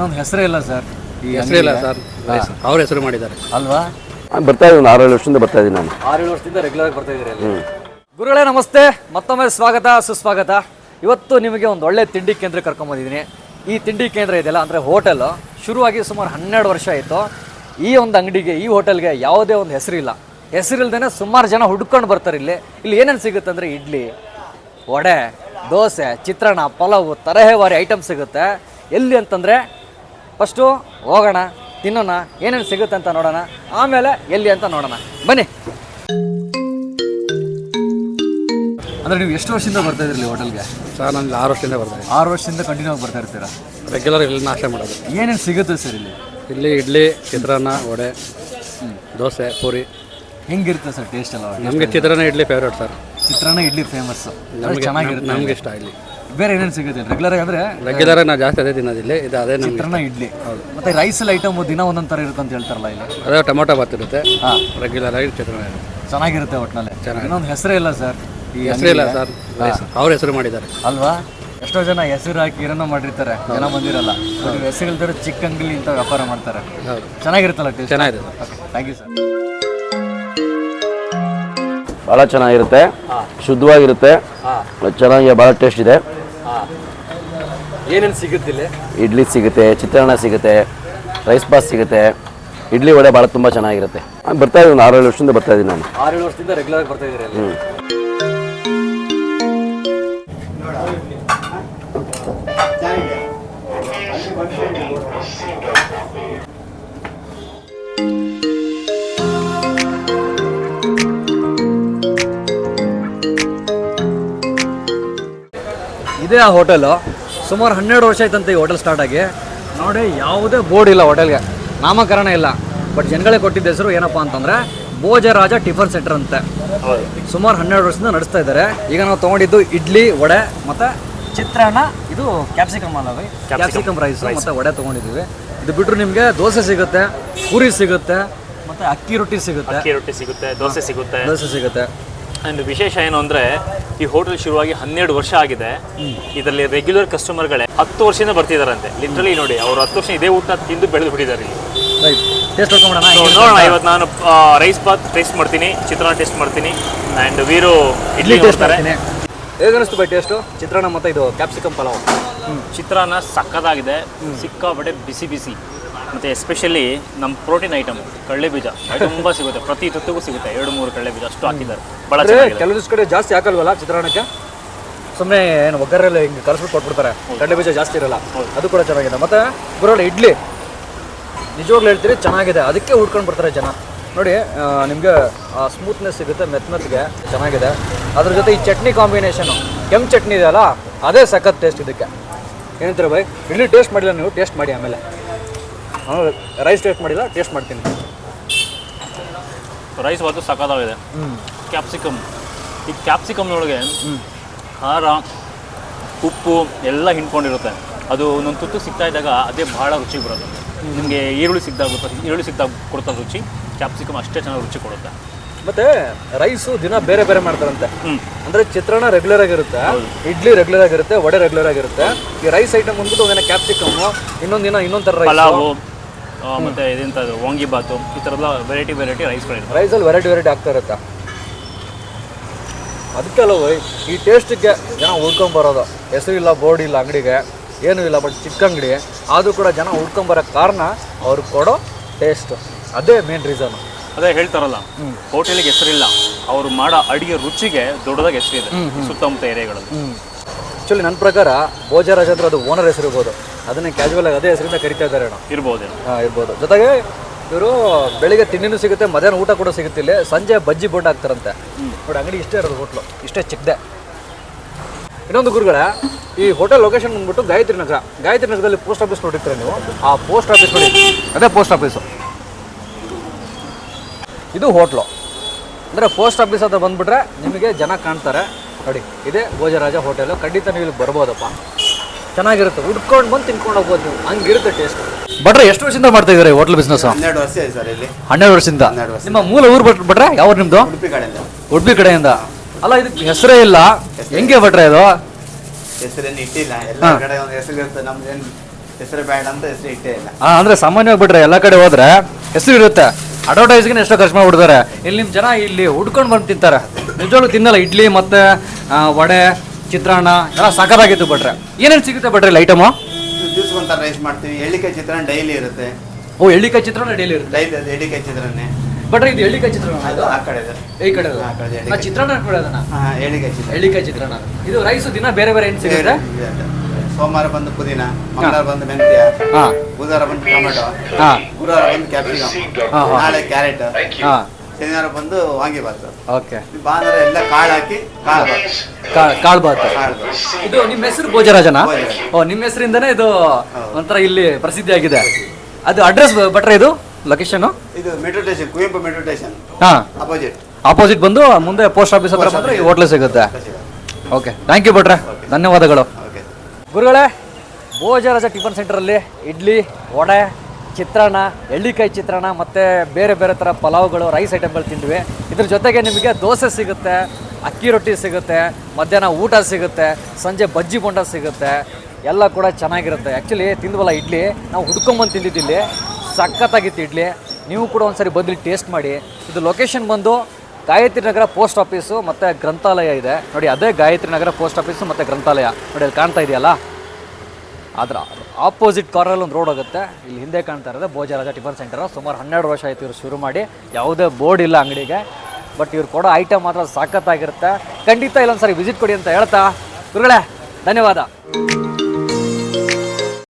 ಇನ್ನೊಂದು ಹೆಸರೇ ಇಲ್ಲ ಸರ್. ಈ ಹೆಸರಿಲ್ಲ ಅಂಗಡಿಗೆ. ಸರ್. ಅವ್ರ ಹೆಸರು ಮಾಡಿದ್ದಾರೆ. ಅಲ್ವಾ? ಬರ್ತಾ ಇದ್ದೀನಿ ಆರು ಆರೇಳು ವರ್ಷದಿಂದ ಬರ್ತಾ ಇದ್ದೀನಿ ನಾನು. ಆರೇಳು ವರ್ಷದಿಂದ ರೆಗ್ಯುಲರ್ ಆಗಿ ಬರ್ತಾ ಇದ್ದೀರಿ ಅಲ್ಲಿ. ಗುರುಗಳೇ ನಮಸ್ತೆ. ಮತ್ತೊಮ್ಮೆ ಸ್ವಾಗತ ಸುಸ್ವಾಗತ. ಇವತ್ತು ನಿಮಗೆ ಒಂದು ಒಳ್ಳೆ ತಿಂಡಿ ಕೇಂದ್ರ ಕರ್ಕೊಂಬಂದಿದ್ದೀನಿ ಈ ತಿಂಡಿ ಕೇಂದ್ರ ಇದೆಯಲ್ಲ ಅಂದರೆ ಹೋಟೆಲ್. ಶುರುವಾಗಿ ಸುಮಾರು ಹನ್ನೆರಡು ವರ್ಷ ಆಯಿತು. ಈ ಒಂದು ಅಂಗಡಿಗೆ ಈ ಹೋಟೆಲ್ಗೆ ಯಾವುದೇ ಒಂದು ಹೆಸರಿಲ್ಲ. ಹೆಸರಿಲ್ದೇ ಸುಮಾರು ಜನ ಹುಡ್ಕೊಂಡು ಬರ್ತಾರೆ ಇಲ್ಲಿ. ಇಲ್ಲಿ ಏನೇನು ಸಿಗುತ್ತೆ ಅಂದರೆ ಇಡ್ಲಿ ವಡೆ ದೋಸೆ ಚಿತ್ರಾನ್ನ ಪಲಾವು ತರಹೇವಾರಿ ಐಟಮ್ ಸಿಗುತ್ತೆ. ಎಲ್ಲಿ ಅಂತಂದರೆ ಫಸ್ಟು ಹೋಗೋಣ ತಿನ್ನೋಣ ಏನೇನು ಸಿಗುತ್ತೆ ಅಂತ ನೋಡೋಣ ಆಮೇಲೆ ಎಲ್ಲಿ ಅಂತ ನೋಡೋಣ. ಬನ್ನಿ. ಅಂದರೆ ನೀವು ಎಷ್ಟು ವರ್ಷದಿಂದ ಬರ್ತಾ ಇದ್ರಲ್ಲಿ ಹೋಟೆಲ್ಗೆ? ಸರ್ ನಾನು ಆರು ವರ್ಷದಿಂದ ಬರ್ತಾರೆ ಆರು ವರ್ಷದಿಂದ ಕಂಟಿನ್ಯೂ ಆಗಿ ಬರ್ತಾ ಇರ್ತೀರಾ? ರೆಗ್ಯುಲರ್ ಇಲ್ಲಿ ನಾಷ್ಟ ಮಾಡೋದು. ಏನೇನು ಸಿಗುತ್ತೆ ಸರ್ ಇಲ್ಲಿ? ಇಲ್ಲಿ ಇಡ್ಲಿ ಚಿತ್ರಾನ್ನ ವಡೆ ದೋಸೆ ಪೂರಿ. ಹೆಂಗಿರುತ್ತೆ ಸರ್ ಟೇಸ್ಟ್ ಎಲ್ಲ? ನಮಗೆ chitranna idli favourite sir. Chitranna idli famous ನಮಗೆ ಚೆನ್ನಾಗಿರುತ್ತೆ ನಮ್ಗೆ ಇಷ್ಟ ಇಲ್ಲಿ. ಬೇರೆ ಏನೇನು ಸಿಗುತ್ತೆ? ರೆಗ್ಯುಲರ್ ಆಗಿ ಅಂದರೆ ರೆಗ್ಯುಲರ್ ನಾವು ಜಾಸ್ತಿ ಅದೇ ತಿನ್ನೋದಿಲ್ಲ ಇದು ಅದೇ ನಮ್ಗೆ ಚಿತ್ರಾನ್ನ ಇಡ್ಲಿ. ಮತ್ತೆ ರೈಸ್ ಐಟಮ್ ದಿನ ಒಂದೊಂದು ಥರ ಇರುತ್ತೆ ಅಂತ ಹೇಳ್ತಾರಲ್ಲ ಇಲ್ಲಿ. ಅದೇ ಟೊಮೊಟೊ ಬಾತ್ ಇರುತ್ತೆ ಹಾಂ. ರೆಗ್ಯುಲರ್ ಆಗಿ ಚಿತ್ರಾನ್ನ ಇರುತ್ತೆ. ಚೆನ್ನಾಗಿರುತ್ತೆ ಒಟ್ಟಿನಲ್ಲಿ ಇನ್ನೊಂದು ಹೆಸರೇ ಇಲ್ಲ ಸರ್ ಈ ಹೆಸರಿಲ್ಲ ಇಲ್ಲ ಸರ್ ಅವ್ರ ಹೆಸರು ಮಾಡಿದ್ದಾರೆ. ಅಲ್ವಾ? ಎಷ್ಟೋ ಜನ ಹೆಸರು ಹಾಕಿ ಏನೋ ಮಾಡಿರ್ತಾರೆ. ಜನ ಬಂದಿರಲ್ಲ. ಬಟ್ ಹೆಸರು ಇಲ್ದಿರೋ ಚಿಕ್ಕ ಅಂಗಡಿ ಇಂಥ ವ್ಯಾಪಾರ ಮಾಡ್ತಾರೆ. ಹೌದು. ಚೆನ್ನಾಗಿರುತ್ತಲ್ಲ ಟೇಸ್ಟ್ ಚೆನ್ನಾಗಿದೆ. ಥ್ಯಾಂಕ್ ಯು ಸರ್ ಭಾಳ ಚೆನ್ನಾಗಿರುತ್ತೆ. ಶುದ್ಧವಾಗಿರುತ್ತೆ. ಚೆನ್ನಾಗಿ ಭಾಳ ಟೇಸ್ಟ್ ಇದೆ. ಏನೇನು ಸಿಗುತ್ತೆ ಇಲ್ಲಿ? ಇಡ್ಲಿ ಸಿಗುತ್ತೆ ಚಿತ್ರಾನ್ನ ಸಿಗುತ್ತೆ ರೈಸ್ ಬಾತ್ ಸಿಗುತ್ತೆ. ಇಡ್ಲಿ ವಡೆ ಭಾಳ ತುಂಬ ಚೆನ್ನಾಗಿರುತ್ತೆ. ನಾನು ಬರ್ತಾ ಇದ್ದೀನಿ ಒಂದು ಆರೇಳು ವರ್ಷದಿಂದ ಬರ್ತಾ ಇದ್ದೀನಿ ನಾನು. ಆರೇಳು ವರ್ಷದಿಂದ ರೆಗ್ಯುಲರ್ ಬರ್ತಾ ಇದ್ದೀರಿ ಅಲ್ಲಿ ಇದೇ ಆ ಹೋಟೆಲು ಸುಮಾರು ಹನ್ನೆರಡು ವರ್ಷ ಆಯ್ತಂತೆ ಈ ಹೋಟೆಲ್ ಸ್ಟಾರ್ಟ್ ಆಗಿ. ನೋಡಿ ಯಾವುದೇ ಬೋರ್ಡ್ ಇಲ್ಲ ಹೋಟೆಲ್ಗೆ ನಾಮಕರಣ ಇಲ್ಲ. ಬಟ್ ಜನಗಳೇ ಕೊಟ್ಟಿದ್ದ ಹೆಸರು ಏನಪ್ಪ ಅಂತಂದ್ರೆ ಭೋಜರಾಜ ಟಿಫನ್ ಸೆಂಟರ್ ಅಂತೆ. ಸುಮಾರು ಹನ್ನೆರಡು ವರ್ಷದಿಂದ ನಡೆಸ್ತಾ ಇದ್ದಾರೆ. ಈಗ ನಾವು ತೊಗೊಂಡಿದ್ದು ಇಡ್ಲಿ ವಡೆ ಮತ್ತೆ ಚಿತ್ರಾನ್ನ. ಇದು ಕ್ಯಾಪ್ಸಿಕಮ್ ಅಲ್ಲ ಕ್ಯಾಪ್ಸಿಕಮ್ ರೈಸ್ ಮತ್ತೆ ವಡೆ ತೊಗೊಂಡಿದ್ದೀವಿ. ಇದು ಬಿಟ್ಟರು ನಿಮಗೆ ದೋಸೆ ಸಿಗುತ್ತೆ ಪೂರಿ ಸಿಗುತ್ತೆ ಮತ್ತೆ ಅಕ್ಕಿ ರೊಟ್ಟಿ ಸಿಗುತ್ತೆ. ಅಕ್ಕಿ ರೊಟ್ಟಿ ಸಿಗುತ್ತೆ ದೋಸೆ ಸಿಗುತ್ತೆ. ದೋಸೆ ಸಿಗುತ್ತೆ. ಅಂಡ್ ವಿಶೇಷ ಏನು ಅಂದ್ರೆ ಈ ಹೋಟೆಲ್ ಶುರುವಾಗಿ ಹನ್ನೆರಡು ವರ್ಷ ಆಗಿದೆ. ಇದರಲ್ಲಿ ರೆಗ್ಯುಲರ್ ಕಸ್ಟಮರ್ಗಳೇ ಹತ್ತು ವರ್ಷದಿಂದ ಬರ್ತಿದಾರಂತೆ. ಲಿಟ್ರಲಿ ನೋಡಿ ಅವರು ಹತ್ತು ವರ್ಷ ಇದೇ ಊಟ ತಿಂದು ಬೆಳೆದು ಬಿಟ್ಟಿದ್ದಾರೆ ನೋಡೋಣ ಇವತ್ತು ನಾನು ರೈಸ್ ಬಾತ್ ಟೇಸ್ಟ್ ಮಾಡ್ತೀನಿ ಚಿತ್ರಾನ್ನ ಟೇಸ್ಟ್ ಮಾಡ್ತೀನಿ ಅಂಡ್ ವೀರು ಇಡ್ಲಿ ಮಾಡ್ತೀನಿ. ಹೇಗನಿಸ್ತು ಬೈ ಟೇಸ್ಟು ಚಿತ್ರಾನ್ನ ಮತ್ತೆ ಇದು ಕ್ಯಾಪ್ಸಿಕಮ್ ಪಲಾವ್. ಚಿತ್ರಾನ್ನ ಸಕ್ಕದಾಗಿದೆ ಸಿಕ್ಕಾಪಟ್ಟೆ ಬಿಸಿ ಬಿಸಿ. ಮತ್ತೆ ಎಸ್ಪೆಷಲಿ ನಮ್ಮ ಪ್ರೋಟೀನ್ ಐಟಮ್ ಕಳ್ಳೆ ಬೀಜ ತುಂಬ ಸಿಗುತ್ತೆ. ಪ್ರತಿ ತುತ್ತಿಗೂ ಸಿಗುತ್ತೆ. ಎರಡು ಮೂರು ಕಳ್ಳೆ ಬೀಜ ಅಷ್ಟು ಹಾಕಿದ್ದಾರೆ. ಭಾಳ ಚೆನ್ನಾಗಿದೆ. ಕೆಲವೊಂದಿಷ್ಟು ಕಡೆ ಜಾಸ್ತಿ ಹಾಕಲ್ವಲ್ಲ ಚಿತ್ರಾನ್ನಕ್ಕೆ? ಸುಮ್ಮನೆ ಏನು ಒಗ್ಗರಲ್ಲ ಹಿಂಗೆ ಕಲಸ್ಬಿಟ್ಟು ಕೊಟ್ಬಿಡ್ತಾರೆ. ಕಳ್ಳೆ ಬೀಜ ಜಾಸ್ತಿ ಇರಲ್ಲ. ಅದು ಕೂಡ ಚೆನ್ನಾಗಿದೆ. ಮತ್ತು ಗುರುಗಳ ಇಡ್ಲಿ. ನಿಜವಾಗ್ಲೂ ಹೇಳ್ತೀರಿ ಚೆನ್ನಾಗಿದೆ. ಅದಕ್ಕೆ ಹುಡ್ಕೊಂಡು ಬರ್ತಾರೆ ಜನ. ನೋಡಿ ನಿಮಗೆ ಸ್ಮೂತ್ನೆಸ್ ಸಿಗುತ್ತೆ ಮೆತ್ತ ಮೆತ್ತಗೆ ಚೆನ್ನಾಗಿದೆ. ಅದ್ರ ಜೊತೆ ಈ ಚಟ್ನಿ ಕಾಂಬಿನೇಷನು ಕೆಂಪು ಚಟ್ನಿ ಇದೆಯಲ್ಲ ಅದೇ ಸಖತ್ ಟೇಸ್ಟ್ ಇದಕ್ಕೆ. ಏನಂತಾರೆ ಬೈ ಇಡ್ಲಿ ಟೇಸ್ಟ್ ಮಾಡಿಲ್ಲ ನೀವು ಟೇಸ್ಟ್ ಮಾಡಿ ಆಮೇಲೆ. ರೈಸ್ ಟೇಸ್ಟ್ ಮಾಡಿಲ್ಲ ಟೇಸ್ಟ್ ಮಾಡ್ತೀನಿ. ರೈಸ್ ಬಾತು ಸಖತ್ತಾಗಿದೆ. ಕ್ಯಾಪ್ಸಿಕಮ್ ಈ ಕ್ಯಾಪ್ಸಿಕಮ್ನೊಳಗೆ ಖಾರ ಉಪ್ಪು ಎಲ್ಲ ಹಿಂಡ್ಕೊಂಡಿರುತ್ತೆ. ಅದು ಒಂದೊಂದು ತುತ್ತು ಸಿಗ್ತಾ ಇದ್ದಾಗ ಅದೇ ಭಾಳ ರುಚಿ ಬರೋದು ನಿಮಗೆ ಈರುಳ್ಳಿ ಸಿಗ್ದಾಗ ಈರುಳ್ಳಿ ಸಿಗ್ದಾಗ ಕೊಡ್ತಾ ರುಚಿ ಕ್ಯಾಪ್ಸಿಕಮ್ ಅಷ್ಟೇ ಚೆನ್ನಾಗಿ ರುಚಿ ಕೊಡುತ್ತೆ. ಮತ್ತೆ ರೈಸು ದಿನ ಬೇರೆ ಬೇರೆ ಮಾಡ್ತಾರಂತೆ. ಅಂದ್ರೆ ಚಿತ್ರಾನ್ನ ರೆಗ್ಯುಲರ್ ಆಗಿರುತ್ತೆ ಇಡ್ಲಿ ರೆಗ್ಯುಲರ್ ಆಗಿರುತ್ತೆ ವಡೆ ರೆಗ್ಯುಲರ್ ಆಗಿರುತ್ತೆ. ಈ ರೈಸ್ ಐಟಮ್ ಬಂದ್ಬಿಟ್ಟು ಒಂದಿನ ಕ್ಯಾಪ್ಸಿಕಮ್ ಇನ್ನೊಂದಿನ ದಿನ ಇನ್ನೊಂದ್ ತರ ರೈಸ್ ಪಲಾವು ಮತ್ತೆ ಇದೆಂಥದ್ದು ವಾಂಗಿ ಬಾತು ಈ ಥರದ್ದು ವೆರೈಟಿ ವೆರೈಟಿ ರೈಸ್ಗಳಿರುತ್ತೆ ರೈಸಲ್ಲಿ ವೆರೈಟಿ ವೆರೈಟಿ ಆಗ್ತಾ ಇರುತ್ತೆ. ಅದಕ್ಕೆಲ್ಲ ಈ ಟೇಸ್ಟಿಗೆ ಜನ ಉಳ್ಕೊಂಡ್ ಬರೋದು. ಹೆಸರು ಇಲ್ಲ ಬೋರ್ಡ್ ಇಲ್ಲ ಅಂಗಡಿಗೆ ಏನೂ ಇಲ್ಲ ಬಟ್ ಚಿಕ್ಕ ಅಂಗಡಿ ಆದರೂ ಕೂಡ ಜನ ಉಳ್ಕೊಂಬರೋ ಕಾರಣ ಅವ್ರು ಕೊಡೋ ಟೇಸ್ಟ್ ಅದೇ ಮೇನ್ ರೀಸನ್ ಅದೇ ಹೇಳ್ತಾರಲ್ಲ ಹೋಟೆಲಿಗೆ ಹೆಸರಿಲ್ಲ ಅವರು ಮಾಡೋ ಅಡಿಗೆ ರುಚಿಗೆ ದೊಡ್ಡದಾಗ ಹೆಸರಿದೆ ಸುತ್ತಮುತ್ತ ಏರಿಯಾಗಳಲ್ಲಿ. ಆ್ಯಕ್ಚುಲಿ ನನ್ನ ಪ್ರಕಾರ ಭೋಜರಾಜ ಅಂದ್ರೆ ಅದು ಓನರ್ ಹೆಸರು ಇರ್ಬೋದು. ಅದನ್ನೇ ಕ್ಯಾಶುವಲ್ ಆಗಿ ಅದೇ ಹೆಸರಿಂದ ಕರಿತಾ ಇದ್ದಾರೆ ಅಣ್ಣ. ಇರ್ಬೋದೇನೋ ಹಾ, ಇರ್ಬೋದು. ಜೊತೆಗೆ ಇವರು ಬೆಳಿಗ್ಗೆ ತಿಂಡಿನೂ ಸಿಗುತ್ತೆ ಮಧ್ಯಾಹ್ನ ಊಟ ಕೂಡ ಸಿಗುತ್ತೆ ಇಲ್ಲಿ. ಸಂಜೆ ಬಜ್ಜಿ ಬೋಟ್ ಹಾಕ್ತಾರಂತೆ. ನೋಡಿ ಅಂಗಡಿ ಇಷ್ಟೇ ಇರೋದು ಹೋಟ್ಲು ಇಷ್ಟೇ ಚಿಕ್ಕದೆ. ಇನ್ನೊಂದು ಗುರುಗಳೇ ಈ ಹೋಟೆಲ್ ಲೊಕೇಶನ್ ಬಂದ್ಬಿಟ್ಟು ಗಾಯತ್ರಿ ನಗರ. ಗಾಯತ್ರಿ ನಗರದಲ್ಲಿ ಪೋಸ್ಟ್ ಆಫೀಸ್ ನೋಡಿರ್ತೀರ ನೀವು? ಆ ಪೋಸ್ಟ್ ಆಫೀಸ್ ನೋಡಿ. ಅದೇ ಪೋಸ್ಟ್ ಆಫೀಸು ಇದು ಹೋಟ್ಲು ಅಂದರೆ ಪೋಸ್ಟ್ ಆಫೀಸ್ ಅಂತ ಬಂದುಬಿಟ್ರೆ ನಿಮಗೆ ಜನ ಕಾಣ್ತಾರೆ. ನೋಡಿ ಇದೇ ಭೋಜರಾಜ ಹೋಟೆಲು ಖಂಡಿತ ನೀವು ಇಲ್ಲಿ ಬರ್ಬೋದಪ್ಪ. ಚೆನ್ನಾಗಿರುತ್ತೆ. ಉಡ್ಕೊಂಡು ಬಂದು ತಿನ್ಕೊಂಡು ಹೋಗ್ಬೋದು ನೀವು. ಹಂಗಿರುತ್ತೆ ಟೇಸ್ಟ್ ಬಟ್ರೆ ಎಷ್ಟು ವರ್ಷದಿಂದ ಮಾಡ್ತಾ ಇದ್ದಾರೆ ಹೋಟ್ಲ್ ಬಿಸ್ನೆಸ್ ಹನ್ನೆರಡು ವರ್ಷ ಇದೆ ಸರ್ ಇಲ್ಲಿ. ಹನ್ನೆರಡು ವರ್ಷದಿಂದ? ಹನ್ನೆರಡು ವರ್ಷ. ನಿಮ್ಮ ಮೂಲ ಊರು ಭಟ್ ಭಟ್ರೆ ಯಾವ ನಿಮ್ದು? ಉಡುಪಿ ಕಡೆಯಿಂದ. ಉಡುಪಿ ಕಡೆಯಿಂದ. ಅಲ್ಲ ಇದಕ್ಕೆ ಹೆಸರೇ ಇಲ್ಲ. ಹೆಂಗೆ ಭಟ್ರೆ ಇದು? ಹೆಸರೇನು ಇಟ್ಟಿಲ್ಲ. ಎಲ್ಲ ಕಡೆ ಒಂದು ಹೆಸರು ಇರುತ್ತೆ. ನಮ್ದು ಏನು ಹೆಸರು ಬೇಡ ಅಂತ ಹೆಸರು ಇಟ್ಟೇ ಇಲ್ಲ. ಹಾಂ ಅಂದರೆ ಸಾಮಾನ್ಯವಾಗಿ ಬಿಟ್ರೆ ಎಲ್ಲ ಕಡೆ ಹೋದ್ರೆ ಹೆಸರು ಇರುತ್ತೆ. ಅಡ್ವರ್ಟೈಸ್ಗೆ ಎಷ್ಟೋ ಖರ್ಚು ಮಾಡಿಬಿಡ್ತಾರೆ. ಇಲ್ಲಿ ನಿಮ್ಮ ಜನ ಇಲ್ಲಿ ಹುಡ್ಕೊಂಡು ಬಂದು ತಿಂತಾರೆ. ನಿಜವಾಗ್ಲೂ ತಿನ್ನಲ್ಲ. ಇಡ್ಲಿ ಮತ್ತು ವಡೆ ಚಿತ್ರಾನ್ನ ಎಲ್ಲ ಸಾಕಾಗಿತ್ತು ಬಟ್ರೆ ಏನೇನು ಸಿಗುತ್ತೆ ಬಟ್ರೆ ಇಲ್ಲಿ ಐಟಮು ದಿವ್ಸಕ್ಕೆ ಒಂಥರ ರೈಸ್ ಮಾಡ್ತೀವಿ. ಎಳ್ಳಿಕಾಯಿ ಚಿತ್ರಾನ್ನ ಡೈಲಿ ಇರುತ್ತೆ. ಓ ಎಳ್ಳಿಕಾಯಿ ಚಿತ್ರಾನ್ನ ಡೈಲಿ ಇರುತ್ತೆ? ಡೈಲಿ ಅದು ಎಳ್ಳಿಕಾಯಿ ಚಿತ್ರಾನ್ನೇ. ಬಟ್ರೆ ಇದು ಎಳ್ಳಿಕಾಯಿ ಚಿತ್ರಾನ್ನ? ಅದು ಆ ಕಡೆ ಇದೆ ಈ ಕಡೆ ಆ ಕಡೆ ನಾ ಚಿತ್ರಾನ್ನ ಅನ್ಕೊಳ್ಳೋದನ್ನ ಅದನ್ನ? ಎಳ್ಳಿಕಾಯಿ ಚಿತ್ರಾನ್ನ. ಎಳ್ಳಿಕಾಯಿ ಚಿತ್ರಾನ್ನ ಇದು ರೈಸ್ ದಿನ ಬೇರೆ ಬೇರೆ ಏನು ಸಿಗುತ್ತೆ? ಇದೆ ಸೋಮವಾರ ಬಂದು ಪುದೀನ ಮಂಗಳವಾರ ಬಂದು ಮೆಂತ್ಯ ಹಾಂ. ಬುಧವಾರ ಬಂದು ಟೊಮೆಟೊ ಹಾಂ. ಗುರುವಾರ ಬಂದು ಕ್ಯಾಪ್ಸಿಕಮ್ ಹಾ, ಹಾ. ನಾಳೆ ಕ್ಯಾರೆಟ್. ಹಾಂ. ಶನಿವಾರ ಬಂದು ವಾಂಗಿಬಾತು ಓಕೆ. ಭಾನುವಾರ ಎಲ್ಲ ಕಾಳು ಹಾಕಿ ಕಾಳು ಬಾತು. ಕಾಳು ಬಾತು. ಇದು ನಿಮ್ಮ ಹೆಸರು ಭೋಜರಾಜನ? ಭೋಜರಾಜ. ಓ ನಿಮ್ಮ ಹೆಸರಿಂದನೇ ಇದು ಒಂಥರ ಇಲ್ಲಿ ಪ್ರಸಿದ್ಧಿ ಆಗಿದೆ ಅದು ಅಡ್ರೆಸ್ ಬಟ್ರೆ ಇದು? ಲೊಕೇಶನ್ ಇದು metro station Kuvempu metro station ಹಾ. ಅಪೋಸಿಟ್ ಆಪೋಸಿಟ್ ಬಂದು ಮುಂದೆ ಪೋಸ್ಟ್ ಆಫೀಸ್ ಹತ್ರ ಬಂದ್ರೆ ಈ ಹೋಟ್ಲು ಸಿಗುತ್ತೆ. ಓಕೆ ಥ್ಯಾಂಕ್ ಯು ಭಟ್ರೆ. ಧನ್ಯವಾದಗಳು. ಓಕೆ ಗುರುಗಳೇ ಭೋಜರಾಜ ಟಿಫನ್ ಸೆಂಟರಲ್ಲಿ ಇಡ್ಲಿ ವಡೆ ಚಿತ್ರಾನ್ನ, ಎಳ್ಳಿಕಾಯಿ ಚಿತ್ರಾನ್ನ ಮತ್ತು ಬೇರೆ ಬೇರೆ ಥರ ಪಲಾವ್ಗಳು ರೈಸ್ ಐಟಮ್ಗಳು ತಿಂದ್ವಿ. ಇದ್ರ ಜೊತೆಗೆ ನಿಮಗೆ ದೋಸೆ ಸಿಗುತ್ತೆ, ಅಕ್ಕಿ ರೊಟ್ಟಿ ಸಿಗುತ್ತೆ, ಮಧ್ಯಾಹ್ನ ಊಟ ಸಿಗುತ್ತೆ, ಸಂಜೆ ಬಜ್ಜಿ ಬೊಂಡ ಸಿಗುತ್ತೆ, ಎಲ್ಲ ಕೂಡ ಚೆನ್ನಾಗಿರುತ್ತೆ. ಆ್ಯಕ್ಚುಲಿ ತಿಂದ್ವಲ್ಲ ಇಡ್ಲಿ, ನಾವು ಹುಡ್ಕೊಂಬಂದು ತಿಂದಿದ್ದಿಲ್ಲಿ ಸಖತ್ತಾಗಿತ್ತು ಇಡ್ಲಿ. ನೀವು ಕೂಡ ಒಂದ್ಸರಿ ಬಂದು ಟೇಸ್ಟ್ ಮಾಡಿ. ಇದು ಲೊಕೇಶನ್ ಬಂದು ಗಾಯತ್ರಿ ನಗರ ಪೋಸ್ಟ್ ಆಫೀಸು ಮತ್ತು ಗ್ರಂಥಾಲಯ ಇದೆ. ನೋಡಿ, ಅದೇ ಗಾಯತ್ರಿ ನಗರ ಪೋಸ್ಟ್ ಆಫೀಸು ಮತ್ತು ಗ್ರಂಥಾಲಯ. ನೋಡಿ, ಅಲ್ಲಿ ಕಾಣ್ತಾ ಇದೆಯಲ್ಲ? ಅದರ ಆಪೋಸಿಟ್ ಕಾರ್ನಲ್ಲಿ ಒಂದು ರೋಡ್ ಹೋಗುತ್ತೆ. ಇಲ್ಲಿ ಹಿಂದೆ ಕಾಣ್ತಾ ಇರೋದು ಭೋಜರಾಜ ಟಿಫನ್ ಸೆಂಟರ್ ಸುಮಾರು ಹನ್ನೆರಡು ವರ್ಷ ಆಯ್ತು ಇವರು ಶುರು ಮಾಡಿ. ಯಾವುದೇ ಬೋರ್ಡ್ ಇಲ್ಲ ಅಂಗಡಿಗೆ. ಬಟ್ ಇವ್ರು ಕೊಡೋ ಐಟಮ್ ಮಾತ್ರ ಸಾಕತ್ತಾಗಿರುತ್ತೆ. ಖಂಡಿತ ಇಲ್ಲೊಂದು ಸರಿ ವಿಸಿಟ್ ಕೊಡಿ ಅಂತ ಹೇಳ್ತಾ. ಗುರುಗಳೇ, ಧನ್ಯವಾದ.